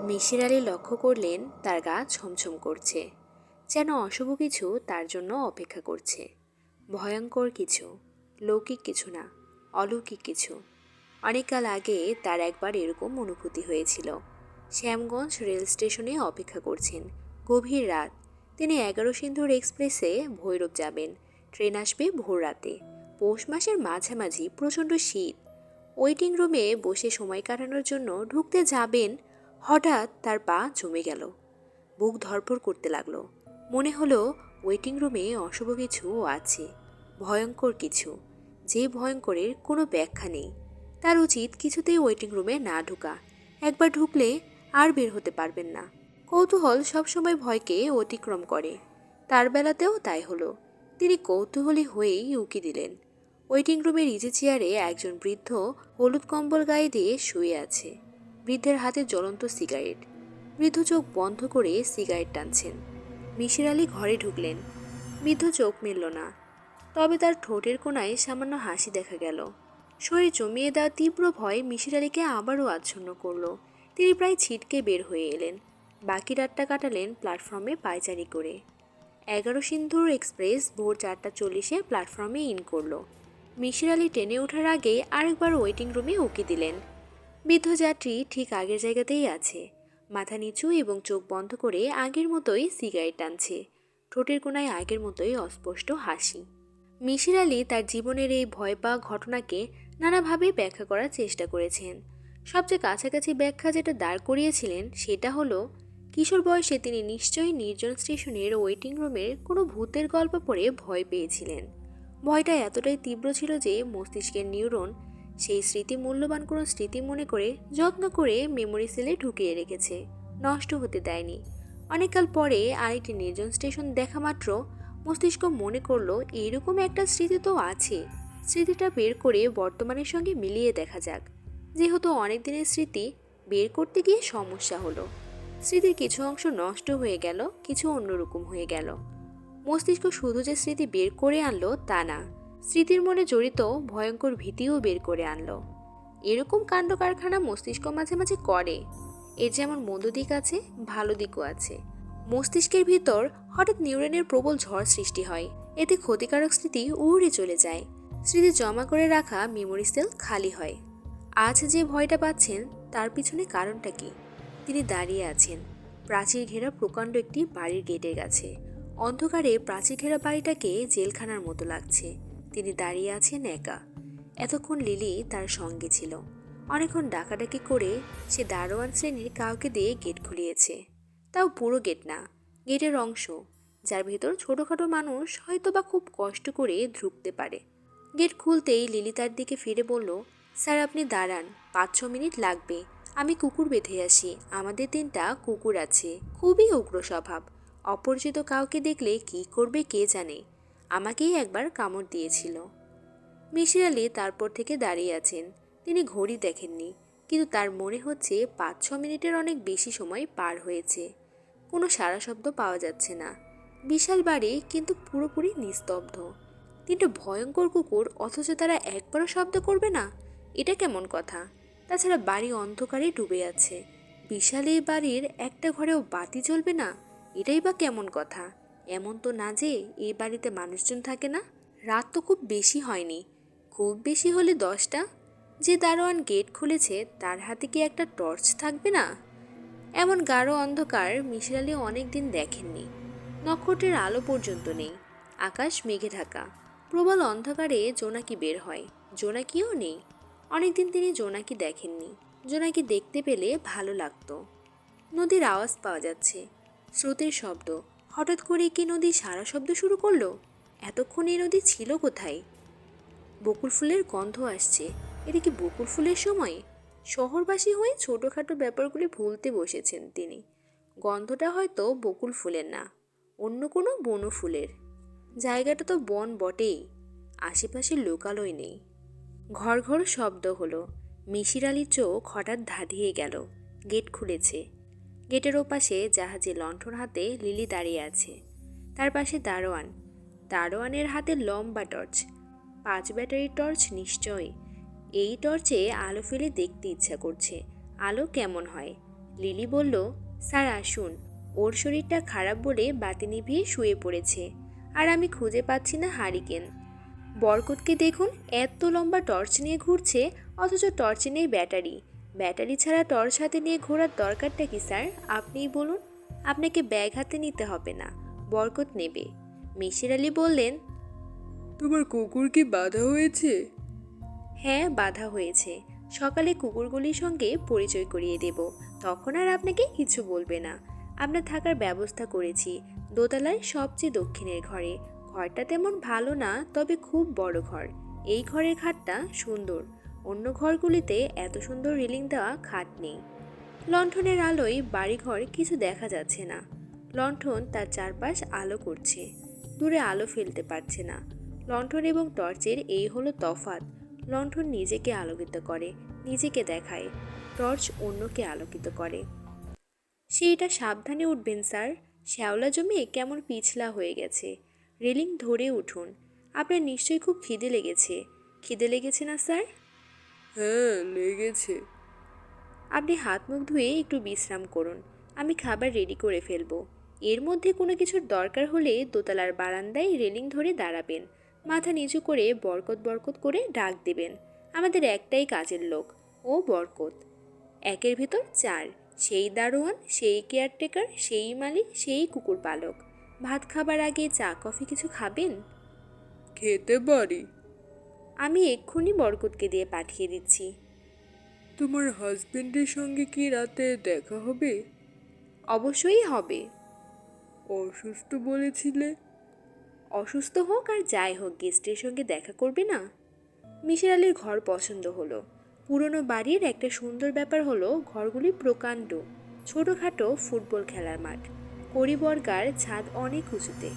মিশির আলী লক্ষ্য করলেন, তার গা ছমছম করছে। যেন অশুভ কিছু তার জন্য অপেক্ষা করছে। ভয়ঙ্কর কিছু, লৌকিক কিছু না, অলৌকিক কিছু। অনেককাল আগে তার একবার এরকম অনুভূতি হয়েছিল। শ্যামগঞ্জ রেল স্টেশনে অপেক্ষা করছেন। গভীর রাত। তিনি এগারো সিন্ধুর এক্সপ্রেসে ভৈরব যাবেন। ট্রেন আসবে ভোর রাতে। পৌষ মাসের মাঝামাঝি প্রচণ্ড শীত। ওয়েটিং রুমে বসে সময় কাটানোর জন্য ঢুকতে যাবেন হঠাৎ তার পা জমে গেল। বুক ধরপড় করতে লাগল। মনে হলো ওয়েটিং রুমে অশুভ কিছু আছে। ভয়ঙ্কর কিছু। যে ভয়ঙ্করের কোনো ব্যাখ্যা নেই। তার উচিত কিছুতেই ওয়েটিং রুমে না ঢুকা। একবার ঢুকলে আর বের হতে পারবেন না। কৌতূহল সবসময় ভয়কে অতিক্রম করে। তার বেলাতেও তাই হলো। তিনি কৌতূহলী হয়েই উকি দিলেন। ওয়েটিং রুমের ইজি চেয়ারে একজন বৃদ্ধ হলুদ কম্বল গায়ে দিয়ে শুয়ে আছে। বৃদ্ধের হাতে জ্বলন্ত সিগারেট। বৃদ্ধ চোখ বন্ধ করে সিগারেট টানছেন। মিশির আলী ঘরে ঢুকলেন। বৃদ্ধ চোখ মিলল না। তবে তার ঠোঁটের কোণায় সামান্য হাসি দেখা গেল। শরীর জমিয়ে দেওয়া তীব্র ভয় মিশির আলীকে আবারও আচ্ছন্ন করল। তিনি প্রায় ছিটকে বের হয়ে এলেন। বাকি রাতটা কাটালেন প্ল্যাটফর্মে পায়চারি করে। এগারো সিন্ধুর এক্সপ্রেস ভোর চারটা চল্লিশে প্ল্যাটফর্মে ইন করল। মিশির আলী ট্রেনে ওঠার আগে আরেকবার ওয়েটিং রুমে উকি দিলেন। বৃদ্ধ যাত্রী ঠিক আগের জায়গাতেই আছে। মাথা নিচু এবং চোখ বন্ধ করে আগের মতোই সিগারেট টানছে। ঠোঁটের কোনায় আগের মতোই অস্পষ্ট হাসি। মিশির আলী তার জীবনের এই ভয় পাওয়া ঘটনাকে নানাভাবে ব্যাখ্যা করার চেষ্টা করেছেন। সবচেয়ে কাছাকাছি ব্যাখ্যা যেটা দাঁড় করিয়েছিলেন সেটা হলো, কিশোর বয়সে তিনি নিশ্চয়ই নির্জন স্টেশনের ওয়েটিং রুমের কোনো ভূতের গল্প পড়ে ভয় পেয়েছিলেন। ভয়টা এতটাই তীব্র ছিল যে মস্তিষ্কের নিউরন সেই স্মৃতি মূল্যবান কোনো স্মৃতি মনে করে, যত্ন করে মেমোরি সেলে ঢুকিয়ে রেখেছে। নষ্ট হতে দেয়নি। অনেককাল পরে আরেকটি নির্জন স্টেশন দেখা মাত্র মস্তিষ্ক মনে করল এইরকম একটা স্মৃতি তো আছে। স্মৃতিটা বের করে বর্তমানের সঙ্গে মিলিয়ে দেখা যাক। যেহেতু অনেক দিনের স্মৃতি, বের করতে গিয়ে সমস্যা হলো। স্মৃতির কিছু অংশ নষ্ট হয়ে গেল, কিছু অন্যরকম হয়ে গেল। মস্তিষ্ক শুধু যে স্মৃতি বের করে আনলো তা না। স্মৃতির মনে জড়িত ভয়ঙ্কর ভীতিও বের করে আনলো। এরকম কাণ্ড কারখানা মস্তিষ্ক মাঝে মাঝে করে। এর যেমন মন্দ দিক আছে, ভালো দিকও আছে। মস্তিষ্কের ভিতর হঠাৎ নিউরনের প্রবল ঝড় সৃষ্টি হয়। এতে ক্ষতিকারক স্মৃতি উড়ে চলে যায়। স্মৃতি জমা করে রাখা মেমোরি সেল খালি হয়। আজ যে ভয়টা পাচ্ছেন, তার পিছনে কারণটা কি? তিনি দাঁড়িয়ে আছেন। প্রাচীর ঘেরা প্রকাণ্ড একটি বাড়ির গেটের কাছে। অন্ধকারে প্রাচীর ঘেরা বাড়িটাকে জেলখানার মতো লাগছে। তিনি দাঁড়িয়ে আছেন একা। এতক্ষণ লিলি তার সঙ্গে ছিল। অনেকক্ষণ ডাকাডাকি করে সে দারোয়ান শ্রেণির কাউকে দিয়ে গেট খুলিয়েছে। তাও পুরো গেট না, গেটের অংশ, যার ভেতর ছোটোখাটো মানুষ হয়তো বা খুব কষ্ট করে ঢুকতে পারে। গেট খুলতেই লিলি তার দিকে ফিরে বলল, স্যার, আপনি দাঁড়ান, পাঁচ ছ মিনিট লাগবে। আমি কুকুর বেঁধে আসি, আমাদের তিনটা কুকুর আছে, খুবই উগ্র স্বভাব। অপরিচিত কাউকে দেখলে কি করবে কে জানে? আমাকেই একবার কামড় দিয়েছিল। মিশির আলী তারপর থেকে দাঁড়িয়ে আছেন। তিনি ঘড়ি দেখেননি, কিন্তু তার মনে হচ্ছে পাঁচ ছ মিনিটের অনেক বেশি সময় পার হয়েছে। কোনো সারা শব্দ পাওয়া যাচ্ছে না। বিশাল বাড়ি, কিন্তু পুরোপুরি নিস্তব্ধ। তিনটে ভয়ঙ্কর কুকুর, অথচ তারা একবারও শব্দ করবে না? এটা কেমন কথা? তাছাড়া বাড়ি অন্ধকারে ডুবে আছে। বিশাল এই বাড়ির একটা ঘরেও বাতি জ্বলবে না? এটাই বা কেমন কথা? এমন তো না যে এই বাড়িতে মানুষজন থাকে না। রাত তো খুব বেশি হয়নি। খুব বেশি হলে দশটা। যে দারোয়ান গেট খুলেছে, তার হাতে কি একটা টর্চ থাকবে না? এমন গাঢ় অন্ধকার মিশির অনেক দিন দেখেননি। নক্ষত্রের আলো পর্যন্ত নেই। আকাশ মেঘে ঢাকা। প্রবল অন্ধকারে জোনাকি বের হয়। জোনাকিও নেই। অনেকদিন তিনি জোনাকি দেখেননি। জোনাকি দেখতে পেলে ভালো লাগতো। নদীর আওয়াজ পাওয়া যাচ্ছে। স্রোতের শব্দ। হঠাৎ করে কি নদী সারা শব্দ শুরু করল? এতক্ষণ এই নদী ছিল কোথায়? বকুল ফুলের গন্ধ আসছে। এটা কি বকুল ফুলের সময়? শহরবাসী হয়ে ছোটোখাটো ব্যাপারগুলি ভুলতে বসেছেন তিনি। গন্ধটা হয়তো বকুল ফুলের না, অন্য কোনো বন ফুলের। জায়গাটা তো বন বটেই, আশেপাশে লোকালয় নেই। ঘর ঘর শব্দ হলো। মিশির আলীর চোখ হঠাৎ ধাঁধিয়ে গেল, গেট খুলেছে। গেটের ওপাশে জাহাজে লণ্ঠন হাতে লিলি দাঁড়িয়ে আছে। তার পাশে দারোয়ান। দারোয়ানের হাতে লম্বা টর্চ। পাঁচ ব্যাটারি টর্চ নিশ্চয় এই টর্চে আলো ফেলে দেখতে ইচ্ছা করছে। আলো কেমন হয়? লিলি বলল, স্যার, আসুন। ওর শরীরটা খারাপ বলে বাতি নিভিয়ে শুয়ে পড়েছে। আর আমি খুঁজে পাচ্ছি না হারিকেন। বরকতকে দেখুন, এত লম্বা টর্চ নিয়ে ঘুরছে, অথচ টর্চে নেই ব্যাটারি। ব্যাটারি ছাড়া টর্চ হাতে নিয়ে ঘোরার দরকারটা কি স্যার? আপনিই বলুন। আপনাকে ব্যাগ হাতে নিতে হবে না বরকত নেবে। মিশির আলী বললেন তোমার কুকুর কি বাধা হয়েছে? হ্যাঁ বাধা হয়েছে। সকালে কুকুরগুলির সঙ্গে পরিচয় করিয়ে দেব। তখন আর আপনাকে কিছু বলবে না। আপনার থাকার ব্যবস্থা করেছি। দোতলায় সবচেয়ে দক্ষিণের ঘরে। ঘরটা তেমন ভালো না তবে খুব বড় ঘর। এই ঘরের খাটটা সুন্দর। অন্য ঘরগুলিতে এত সুন্দর রেলিং দেওয়া খাট নেই। লণ্ঠনের আলোয় বাড়িঘর কিছু দেখা যাচ্ছে না। লণ্ঠন তার চারপাশ আলো করছে। দূরে আলো ফেলতে পারছে না। লণ্ঠন এবং টর্চের এই হলো তফাৎ। লণ্ঠন নিজেকে আলোকিত করে, নিজেকে দেখায়। টর্চ অন্যকে আলোকিত করে। সেইটা সাবধানে উঠবেন, স্যার। শ্যাওলা জমি কেমন পিছলা হয়ে গেছে। রেলিং ধরে উঠুন। আপনার নিশ্চয়ই খুব খিদে লেগেছে। খিদে লেগেছে না, স্যার? হ্যাঁ লেগেছে আপনি হাত মুখ ধুয়ে একটু বিশ্রাম করুন। আমি খাবার রেডি করে ফেলব। এর মধ্যে কোনো কিছুর দরকার হলে দোতলার বারান্দায় রেলিং ধরে দাঁড়াবেন। মাথা নিচু করে বরকত বরকত করে ডাক দেবেন। আমাদের একটাই কাজের লোক ও বরকত। একের ভিতর চার সেই দারোয়ান সেই কেয়ারটেকার সেই মালিক সেই কুকুর পালক ভাত খাবার আগে চা কফি কিছু খাবেন? খেতে পারি। আমি এক্ষুনি বরকতকে দিয়ে পাঠিয়ে দিচ্ছি। তোমার হাজবেন্ডের সঙ্গে কি রাতে দেখা হবে? অবশ্যই হবে। অসুস্থ বলেছিলে? অসুস্থ হোক আর যাই হোক গেস্টের সঙ্গে দেখা করবে না? মিশর আলীর ঘর পছন্দ হলো। পুরনো বাড়ির একটা সুন্দর ব্যাপার হলো ঘরগুলি প্রকাণ্ড। ছোটোখাটো ফুটবল খেলার মাঠ। করিবর্গার ছাদ অনেক উঁচুতে।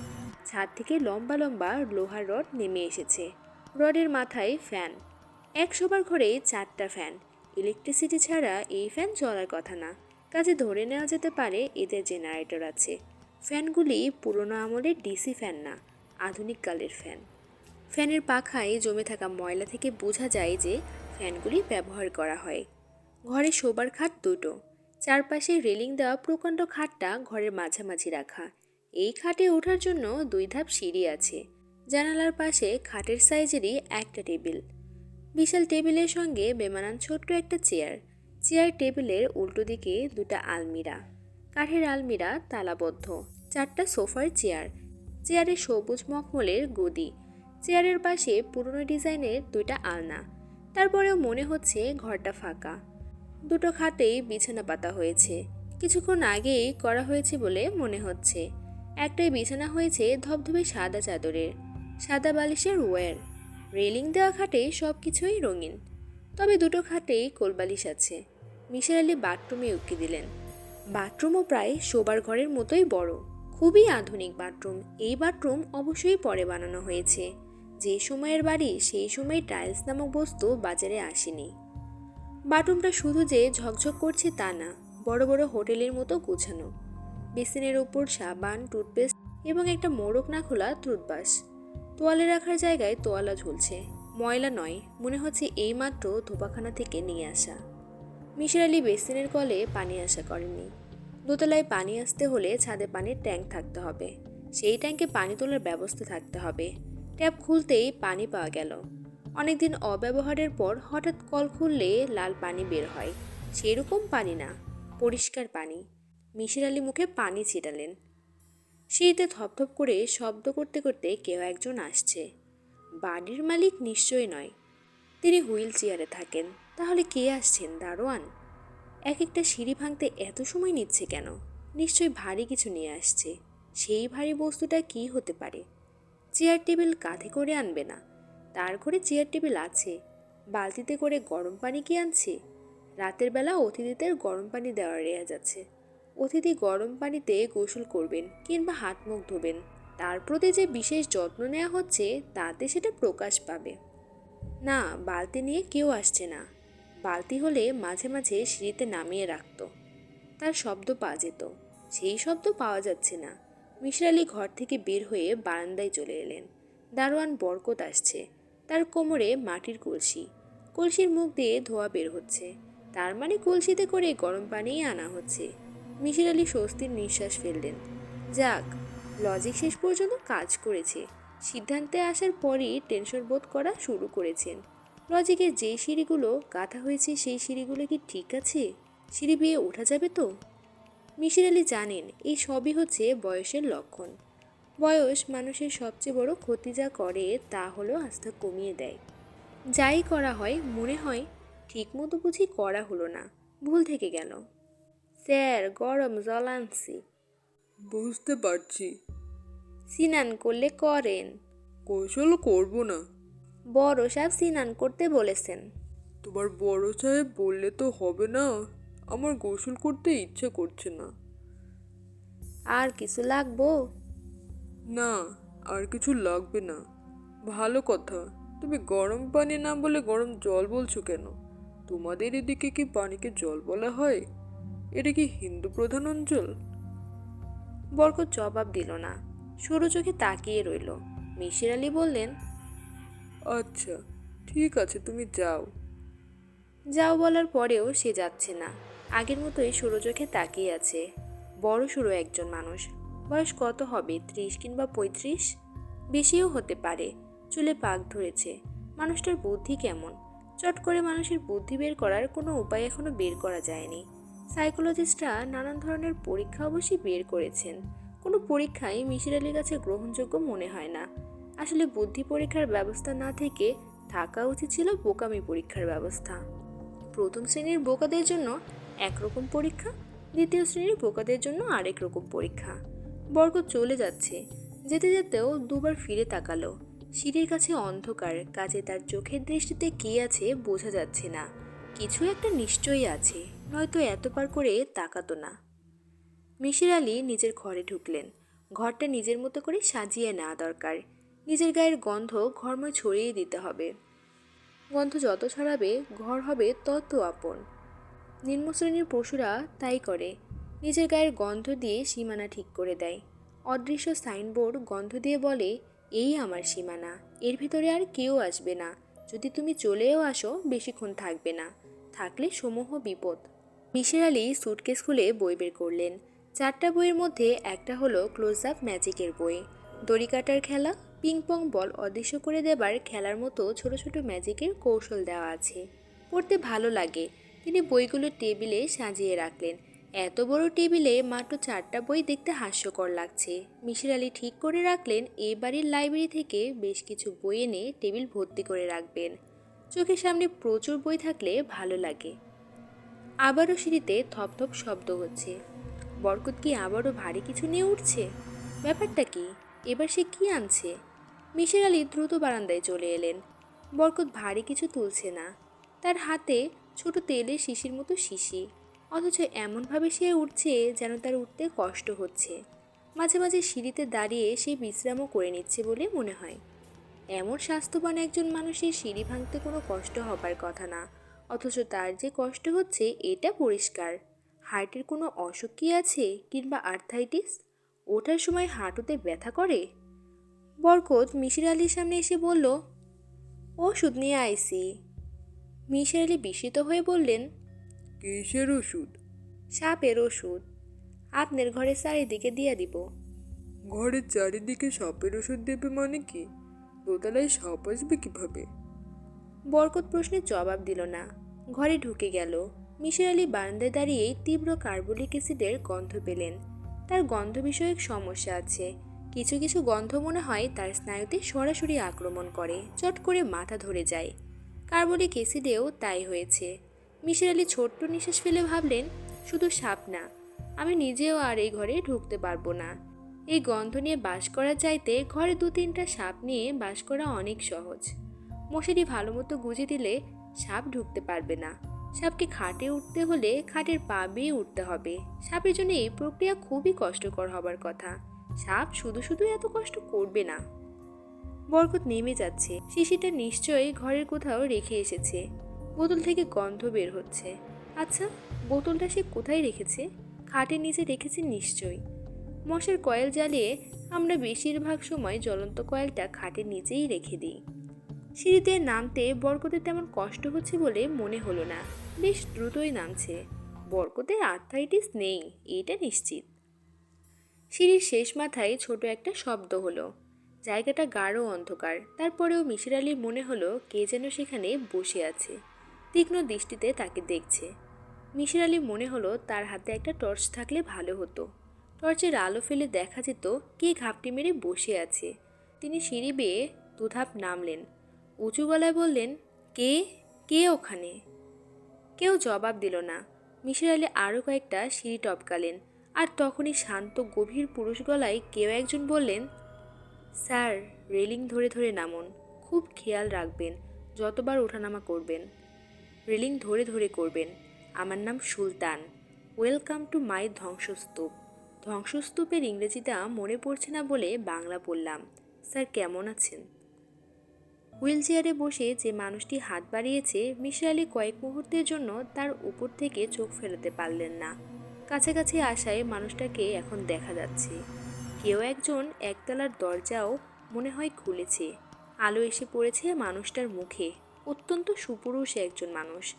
ছাদ থেকে লম্বা লম্বা লোহার রড নেমে এসেছে। রডের মাথায় ফ্যান। এক শোবার ঘরে চারটা ফ্যান। ইলেকট্রিসিটি ছাড়া এই ফ্যান চলার কথা না। কাজে ধরে নেওয়া যেতে পারে এদের জেনারেটর আছে। ফ্যানগুলি পুরনো আমলের ডিসি ফ্যান না, আধুনিক কালের ফ্যান। ফ্যানের পাখায় জমে থাকা ময়লা থেকে বোঝা যায় যে ফ্যানগুলি ব্যবহার করা হয়। ঘরে শোবার খাট দুটো। চারপাশে রেলিং দেওয়া প্রকাণ্ড খাটটা ঘরের মাঝামাঝি রাখা। এই খাটে ওঠার জন্য দুই ধাপ সিঁড়ি আছে। জানালার পাশে খাটের সাইজেরই একটা টেবিল। বিশাল টেবিলের সঙ্গে বেমানান ছোট্ট একটা চেয়ার। চেয়ার টেবিলের উল্টো দিকে দুটো আলমিরা। কাঠের আলমিরা তালাবদ্ধ। চারটা সোফার চেয়ার। চেয়ারে সবুজ মখমলের গদি। চেয়ারের পাশে পুরনো ডিজাইনের দুইটা আলনা। তারপরেও মনে হচ্ছে ঘরটা ফাঁকা। দুটো খাটেই বিছানা পাতা হয়েছে। কিছুক্ষণ আগেই করা হয়েছে বলে মনে হচ্ছে। একটাই বিছানা হয়েছে ধবধবে সাদা চাদরের। সাদা বালিশের ওয়্যার, রেলিং দেওয়া খাটে সব কিছুই রঙিন। তবে দুটো খাটেই কোলবালিশ আছে। মিশার আলী বাথরুমে উকি দিলেন। বাথরুমও প্রায় শোবার ঘরের মতোই বড়। খুবই আধুনিক বাথরুম। এই বাথরুম অবশ্যই পরে বানানো হয়েছে। যে সময়ের বাড়ি, সেই সময়ে টাইলস নামক বস্তু বাজারে আসেনি। বাথরুমটা শুধু যে ঝকঝক করছে তা না, বড় বড় হোটেলের মতো গোছানো। বেসিনের ওপর সাবান, টুথপেস্ট এবং একটা মোড়ক না খোলা টুথব্রাশ তোয়ালে রাখার জায়গায় তোয়ালা ঝুলছে। ময়লা নয়, মনে হচ্ছে এইমাত্র ধোপাখানা থেকে নিয়ে আসা। মিশর আলী বেসিনের কলে পানি আসা করেননি দোতলায় পানি আসতে হলে ছাদে পানির ট্যাঙ্ক থাকতে হবে। সেই ট্যাঙ্কে পানি তোলার ব্যবস্থা থাকতে হবে। ট্যাপ খুলতেই পানি পাওয়া গেল। অনেকদিন অব্যবহারের পর হঠাৎ কল খুললে লাল পানি বের হয়। সেরকম পানি না, পরিষ্কার পানি। মিশির আলী মুখে পানি ছিটালেন। শীতে থপথপ করে শব্দ করতে করতে কেউ একজন আসছে। বাড়ির মালিক নিশ্চয় নয়। তিনি হুইল চেয়ারে থাকেন। তাহলে কে আসছেন, দারোয়ান? এক একটা সিঁড়ি ভাঙতে এত সময় নিচ্ছে কেন? নিশ্চয়ই ভারী কিছু নিয়ে আসছে। সেই ভারী বস্তুটা কি হতে পারে? চেয়ার টেবিল কাঁধে করে আনবে না। তার ঘরে চেয়ার টেবিল আছে। বালতিতে করে গরম পানি কি আনছে? রাতের বেলা অতিথিদের গরম পানি দেওয়ার রেওয়াজ আছে। অতিথি গরম পানিতে গোসল করবেন কিংবা হাত মুখ ধোবেন। তার প্রতি যে বিশেষ যত্ন নেওয়া হচ্ছে, তাতে সেটা প্রকাশ পাবে। না, বালতি নিয়ে কেউ আসছে না। বালতি হলে মাঝে মাঝে সিঁড়িতে নামিয়ে রাখত। তার শব্দ পাওয়া যেত। সেই শব্দ পাওয়া যাচ্ছে না। মিশর আলী ঘর থেকে বের হয়ে বারান্দায় চলে এলেন। দারোয়ান বরকত আসছে। তার কোমরে মাটির কলসি। কলসির মুখ দিয়ে ধোয়া বের হচ্ছে। তার মানে কলসিতে করে গরম পানিই আনা হচ্ছে। মিশির আলী স্বস্তির নিঃশ্বাস ফেললেন। যাক লজিক শেষ পর্যন্ত কাজ করেছে। সিদ্ধান্তে আসার পরই টেনশন বোধ করা শুরু করেছেন। লজিকের যে সিঁড়িগুলো গাঁথা হয়েছে সেই সিঁড়িগুলো কি ঠিক আছে? সিঁড়ি বেয়ে ওঠা যাবে তো? মিশির আলী জানেন, এই সবই হচ্ছে বয়সের লক্ষণ। বয়স মানুষের সবচেয়ে বড় ক্ষতি যা করে তা হলো আস্থা কমিয়ে দেয়। যাই করা হয়, মনে হয়, ঠিকমতো বুঝি করা হলো না। ভুল থেকে গেল। স্যার গরম জল আনছি। বুঝতে পারছি। সিনান করলে করেন। কৌশল করব না। বড় সাহেব সিনান করতে বলেছেন। তোমার বড় সাহেব বললে তো হবে না। আমার গোসল করতে ইচ্ছে করছে না। আর কিছু লাগবো? না আর কিছু লাগবে না। ভালো কথা তুমি গরম পানি না বলে গরম জল বলছো কেন? তোমাদের এদিকে কি পানিকে জল বলা হয়? এটা কি হিন্দু প্রধান অঞ্চল? বরকত জবাব দিল না। সরু চোখে তাকিয়ে রইল। মিশির আলী বললেন আচ্ছা ঠিক আছে তুমি যাও। যাও বলার পরেও সে যাচ্ছে না। আগের মতোই সরু চোখে তাকিয়ে আছে। বড় সরু একজন মানুষ। বয়স কত হবে ত্রিশ কিংবা পঁয়ত্রিশ? বেশিও হতে পারে চুলে পাক ধরেছে। মানুষটার বুদ্ধি কেমন? চট করে মানুষের বুদ্ধি বের করার কোনো উপায় এখনও বের করা যায়নি। সাইকোলজিস্টরা নানান ধরনের পরীক্ষা অবশ্যই বের করেছেন। কোনো পরীক্ষাই মিশির আলীর কাছে গ্রহণযোগ্য মনে হয় না। আসলে বুদ্ধি পরীক্ষার ব্যবস্থা না থেকে থাকা উচিত ছিল বোকামি পরীক্ষার ব্যবস্থা। প্রথম শ্রেণির বোকাদের জন্য একরকম পরীক্ষা, দ্বিতীয় শ্রেণির বোকাদের জন্য আরেক রকম পরীক্ষা। বর্গ চলে যাচ্ছে, যেতে যেতেও দুবার ফিরে তাকালো। সিঁড়ির কাছে অন্ধকার, কাজে তার চোখের দৃষ্টিতে কী আছে বোঝা যাচ্ছে না। কিছু একটা নিশ্চয়ই আছে। নয়তো এত পার করে তাকাতো না। মিশির আলী নিজের ঘরে ঢুকলেন। ঘরটা নিজের মতো করে সাজিয়ে নেওয়া দরকার। নিজের গায়ের গন্ধ ঘরময় ছড়িয়ে দিতে হবে। গন্ধ যত ছড়াবে, ঘর হবে তত আপন। নিম্ন শ্রেণির পশুরা তাই করে। নিজের গায়ের গন্ধ দিয়ে সীমানা ঠিক করে দেয়। অদৃশ্য সাইনবোর্ড গন্ধ দিয়ে বলে, এই আমার সীমানা। এর ভিতরে আর কেউ আসবে না। যদি তুমি চলেও আসো, বেশিক্ষণ থাকবে না। থাকলে সমূহ বিপদ। মিশের আলী সুটকেস খুলে বই বের করলেন। চারটা বইয়ের মধ্যে একটা হলো ক্লোজ আপ ম্যাজিকের বই। দড়ি কাটার খেলা পিং পং বল অদৃশ্য করে দেবার খেলার মতো ছোট ছোট ম্যাজিকের কৌশল দেওয়া আছে। পড়তে ভালো লাগে। তিনি বইগুলো টেবিলে সাজিয়ে রাখলেন। এত বড় টেবিলে মাত্র চারটা বই দেখতে হাস্যকর লাগছে। মিশির আলী ঠিক করে রাখলেন এই বাড়ির লাইব্রেরি থেকে বেশ কিছু বই এনে টেবিল ভর্তি করে রাখবেন। চোখের সামনে প্রচুর বই থাকলে ভালো লাগে। আবারও সিঁড়িতে থপথপ শব্দ হচ্ছে। বরকত কি আবারও ভারী কিছু নিয়ে উঠছে? ব্যাপারটা কি? এবার সে কি আনছে? মিশির আলী দ্রুত বারান্দায় চলে এলেন। বরকত ভারী কিছু তুলছে না। তার হাতে ছোট তেলের শিশির মতো শিশি। অথচ এমনভাবে সে উঠছে যেন তার উঠতে কষ্ট হচ্ছে। মাঝে মাঝে সিঁড়িতে দাঁড়িয়ে সে বিশ্রামও করে নিচ্ছে বলে মনে হয়। এমন স্বাস্থ্যবান একজন মানুষের সিঁড়ি ভাঙতে কোনো কষ্ট হবার কথা না। অথচ তার যে কষ্ট হচ্ছে এটা পরিষ্কার। হার্টের কোনো অসুখ কি আছে কিংবা আর্থাইটিস? ওঠার সময় হাঁটুতে ব্যথা করে? বরকত মিশির আলীর সামনে এসে বলল ওষুধ নিয়ে আইসি। মিশির আলী বিস্মিত হয়ে বললেন কিসের ওষুধ? সাপের ওষুধ। আপনার ঘরের চারিদিকে দিয়ে দিব। ঘরের চারিদিকে সাপের ওষুধ দেবে মানে কি? দোতলায় সাপ আসবে কীভাবে? বরকত প্রশ্নের জবাব দিল না। ঘরে ঢুকে গেল। মিশর আলী বারান্দায় দাঁড়িয়েই তীব্র কার্বলিক অ্যাসিডের গন্ধ পেলেন। তার গন্ধ বিষয়ক সমস্যা আছে। কিছু কিছু গন্ধ মনে হয় তার স্নায়ুতে সরাসরি আক্রমণ করে, চট করে মাথা ধরে যায়। কার্বলিক অ্যাসিডেও তাই হয়েছে। মিশর আলী ছোট্ট নিঃশ্বাস ফেলে ভাবলেন, শুধু সাপ না, আমি নিজেও আর এই ঘরে ঢুকতে পারব না। এই গন্ধ নিয়ে বাস করা চাইতে ঘরে দু তিনটা সাপ নিয়ে বাস করা অনেক সহজ। মশারি ভালো মতো গুজে দিলে সাপ ঢুকতে পারবে না। সাপকে খাটে উঠতে হলে খাটের পা বেয়ে উঠতে হবে। সাপের জন্য এই প্রক্রিয়া খুবই কষ্টকর হবার কথা। সাপ শুধু শুধু এত কষ্ট করবে না। বরকত নেমে যাচ্ছে। শিশিটা নিশ্চয়ই ঘরের কোথাও রেখে এসেছে। বোতল থেকে গন্ধ বের হচ্ছে। আচ্ছা বোতলটা সে কোথায় রেখেছে? খাটের নিচে রেখেছে নিশ্চয়ই। মশার কয়েল জ্বালিয়ে আমরা বেশিরভাগ সময় জ্বলন্ত কয়েলটা খাটের নিচেই রেখে দিই। সিঁড়িতে নামতে বরকতের তেমন কষ্ট হচ্ছে বলে মনে হলো না। বেশ দ্রুতই নামছে। বরকতের আর্থাইটিস নেই, এটা নিশ্চিত। সিঁড়ির শেষ মাথায় ছোট একটা শব্দ হলো। জায়গাটা গাঢ় অন্ধকার। তারপরেও মিশির আলীর মনে হলো কে যেন সেখানে বসে আছে। তীক্ষ্ণ দৃষ্টিতে তাকে দেখছে। মিশির আলী মনে হলো তার হাতে একটা টর্চ থাকলে ভালো হতো। টর্চের আলো ফেলে দেখা যেত কে ঘাপটি মেরে বসে আছে। তিনি সিঁড়ি বেয়ে দুধাপ নামলেন। উঁচু গলায় বললেন, কে? কে ওখানে? কেউ জবাব দিল না। মিশির আলী আরও কয়েকটা সিঁড়ি টপকালেন আর তখনই শান্ত, গভীর পুরুষ গলায় কেউ একজন বললেন, স্যার, রেলিং ধরে ধরে নামুন। খুব খেয়াল রাখবেন, যতবার ওঠানামা করবেন। রেলিং ধরে ধরে করবেন। আমার নাম সুলতান। ওয়েলকাম টু মাই ধ্বংসস্তূপ। ধ্বংসস্তূপের ইংরেজিটা মনে পড়ছে না বলে বাংলা বললাম। স্যার, কেমন আছেন? হুইল চেয়ারে বসে যে মানুষটি হাত বাড়িয়েছে মিসির আলী কয়েক মুহূর্তের জন্য তার উপর থেকে চোখ ফেরাতে পারলেন না। কাছাকাছি আসায় মানুষটাকে এখন দেখা যাচ্ছে। কেউ একজন একতলার দরজাও মনে হয় খুলেছে। আলো এসে পড়েছে মানুষটার মুখে। অত্যন্ত সুপুরুষ একজন মানুষ।